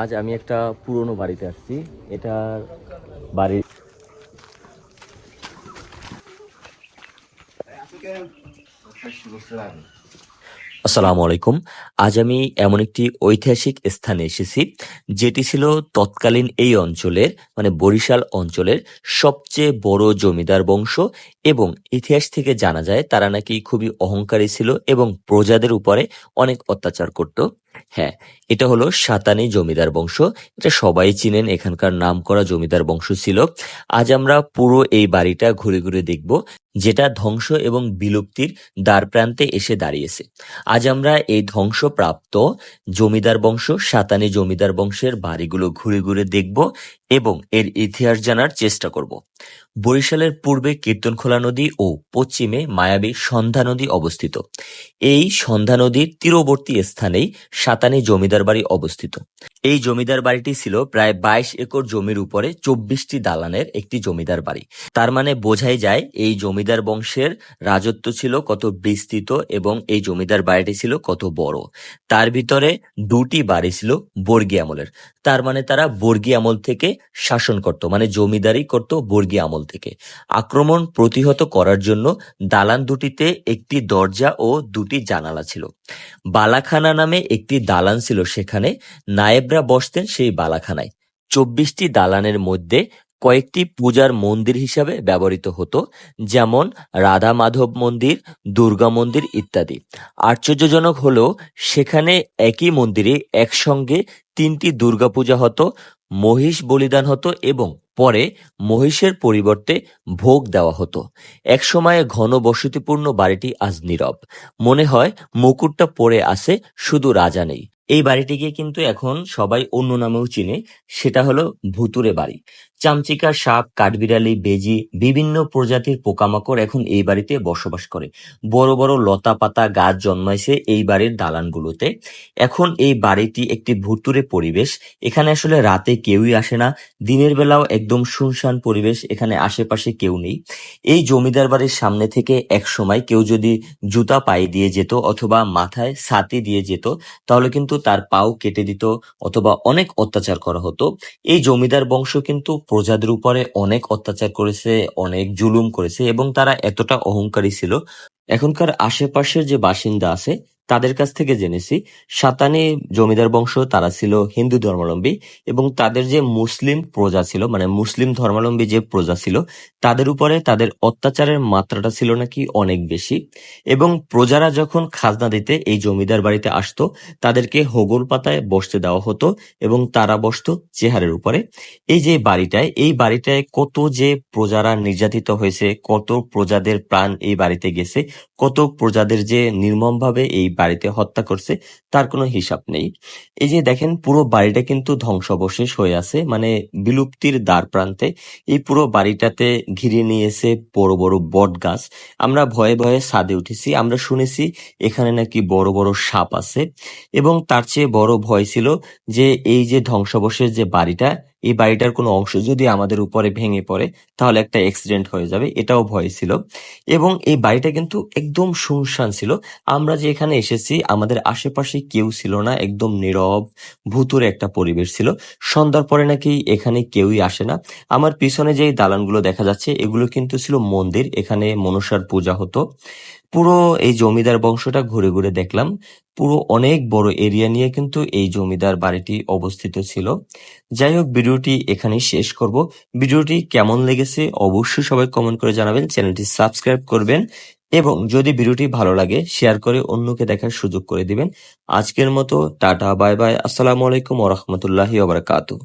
আজ আমি একটা পুরনো বাড়িতে আসছি। এটার বাড়ির আসসালামু আলাইকুম। আজ আমি এমন একটি ঐতিহাসিক স্থানে এসেছি, যেটি ছিল তৎকালীন এই অঞ্চলের মানে বরিশাল অঞ্চলের সবচেয়ে বড় জমিদার বংশ এবং ইতিহাস থেকে জানা যায় তারা নাকি খুবই অহংকারী ছিল এবং প্রজাদের উপরে অনেক অত্যাচার করত। হ্যাঁ এটা হলো সাতানি জমিদার বংশ। এটা সবাই চিনেন, এখানকার নাম করা জমিদার বংশ ছিল। আজ আমরা পুরো এই বাড়িটা ঘুরে ঘুরে দেখব, যেটা ধ্বংস এবং বিলুপ্তির দ্বার প্রান্তে এসে দাঁড়িয়েছে। আজ আমরা এই ধ্বংসপ্রাপ্ত জমিদার বংশ, সাতানি জমিদার বংশের বাড়িগুলো ঘুরে ঘুরে দেখব এবং এর ইতিহাস জানার চেষ্টা করব। বরিশালের পূর্বে কীর্তনখোলা নদী ও পশ্চিমে মায়াবী সন্ধ্যা নদী অবস্থিত। এই সন্ধ্যা নদীর তীরবর্তী স্থানেই সাতানি জমিদার বাড়ি অবস্থিত। এই জমিদার বাড়িটি ছিল প্রায় বাইশ একর জমির উপরে চব্বিশটি দালানের একটি জমিদার বাড়ি। তার মানে বোঝাই যায় এই জমিদার বংশের রাজত্ব ছিল কত বিস্তৃত এবং এই জমিদার বাড়িটি ছিল কত বড়। তার ভিতরে দুটি বাড়ি ছিল বর্গী আমলের। তার মানে তারা বর্গী আমল থেকে শাসন করত মানে জমিদারি করত বর্গী আমল থেকে। আক্রমণ প্রতিহত করার জন্য দালান দুটিতে একটি দরজা ও দুটি জানালা ছিল। বালাখানা নামে একটি দালান ছিল সেখানে নায়েবরা বসতেন সেই বালাখানায়। চব্বিশটি দালানের মধ্যে কয়েকটি পূজার মন্দির হিসাবে ব্যবহৃত হতো, যেমন রাধা মাধব মন্দির, দুর্গা মন্দির ইত্যাদি। আশ্চর্যজনক হলেও সেখানে একই মন্দিরে একসঙ্গে তিনটি দুর্গাপূজা হতো, মহিষ বলিদান হতো এবং পরে মহিষের পরিবর্তে ভোগ দেওয়া হতো। একসময়ে ঘন বসতিপূর্ণ বাড়িটি আজ নীরব। মনে হয় মুকুটটা পড়ে আসে শুধু রাজা নেই। এই বাড়িটিকে কিন্তু এখন সবাই অন্য নামেও চিনে, সেটা হলো ভুতুরে বাড়ি। চামচিকা, সাপ, কাঠবিড়ালি, বেজি বিভিন্ন প্রজাতির পোকামাকড় এখন এই বাড়িতে বসবাস করে। বড় বড় লতা পাতা গাছ জন্মাইছে এই বাড়ির দালানগুলোতে। এখন এই বাড়িটি একটি ভুতুরে পরিবেশ। এখানে আসলে রাতে কেউই আসে না। দিনের বেলাও একদম শুনশান পরিবেশ এখানে আশেপাশে কেউ নেই। এই জমিদার বাড়ির সামনে থেকে এক সময় কেউ যদি জুতা পায়ে দিয়ে যেত অথবা মাথায় ছাতি দিয়ে যেত, তাহলে কিন্তু তার পাও কেটে দিত অথবা অনেক অত্যাচার করা হতো। এই জমিদার বংশ কিন্তু প্রজাদের উপরে অনেক অত্যাচার করেছে, অনেক জুলুম করেছে এবং তারা এতটা অহংকারী ছিল। এখনকার আশেপাশের যে বাসিন্দা আছে তাদের কাছ থেকে জেনেছি, সাতানি জমিদার বংশ তারা ছিল হিন্দু ধর্মাবলম্বী এবং তাদের যে মুসলিম প্রজা ছিল মানে মুসলিম ধর্মাবলম্বী যে প্রজা ছিল, তাদের উপরে তাদের অত্যাচারের মাত্রাটা ছিল নাকি অনেক বেশি। এবং প্রজারা যখন খাজনা দিতে এই জমিদার বাড়িতে আসতো, তাদেরকে হোগল পাতায় বসতে দেওয়া হতো এবং তারা বসতো চেহারের উপরে। এই যে বাড়িটায়, এই বাড়িটায় কত যে প্রজারা নির্যাতিত হয়েছে, কত প্রজাদের প্রাণ এই বাড়িতে গেছে, কত প্রজাদের যে নির্মমভাবে এই বাড়িতে হত্যা করছে, তার কোনো হিসাব নেই। এই যে দেখেন, পুরো বাড়িটা কিন্তু ধ্বংসাবশেষ হয়ে আছে মানে বিলুপ্তির দ্বার প্রান্তে। এই পুরো বাড়িটাতে ঘিরে নিয়েছে বড় বড় বট গাছ। আমরা ভয়ে ভয়ে ছাদে উঠেছি। আমরা শুনেছি এখানে নাকি বড় বড় সাপ আছে। এবং তার চেয়ে বড় ভয় ছিল যে এই যে ধ্বংসাবশেষ যে বাড়িটা এই বাড়িটার কোনো অংশ যদি আমাদের উপরে ভেঙে পড়ে, তাহলে একটা অ্যাক্সিডেন্ট হয়ে যাবে, এটাও ভয় ছিল। এবং এই বাড়িটা কিন্তু একদম শুনশান ছিল। আমরা যে এখানে এসেছি, আমাদের আশেপাশে কেউ ছিল না, একদম নীরব, ভুতুরে একটা পরিবেশ ছিল। সন্ধ্যার পরে নাকি এখানে কেউই আসে না। আমার পিছনে যে দালানগুলো দেখা যাচ্ছে, এগুলো কিন্তু ছিল মন্দির, এখানে মনসার পূজা হতো। পুরো এই জমিদার বংশটা ঘুরে ঘুরে দেখলাম। পুরো অনেক বড় এরিয়া নিয়ে কিন্তু এই জমিদার বাড়িটি অবস্থিত ছিল। যাই হোক, ভিডিওটি এখানেই শেষ করব। ভিডিওটি কেমন লেগেছে অবশ্যই সবাই কমেন্ট করে জানাবেন, চ্যানেলটি সাবস্ক্রাইব করবেন এবং যদি ভিডিওটি ভালো লাগে শেয়ার করে অন্যকে দেখার সুযোগ করে দিবেন। আজকের মতো, টাটা বাই বাই আসসালামু আলাইকুম ওরহমতুল্লাহি ওবরাকাতুহ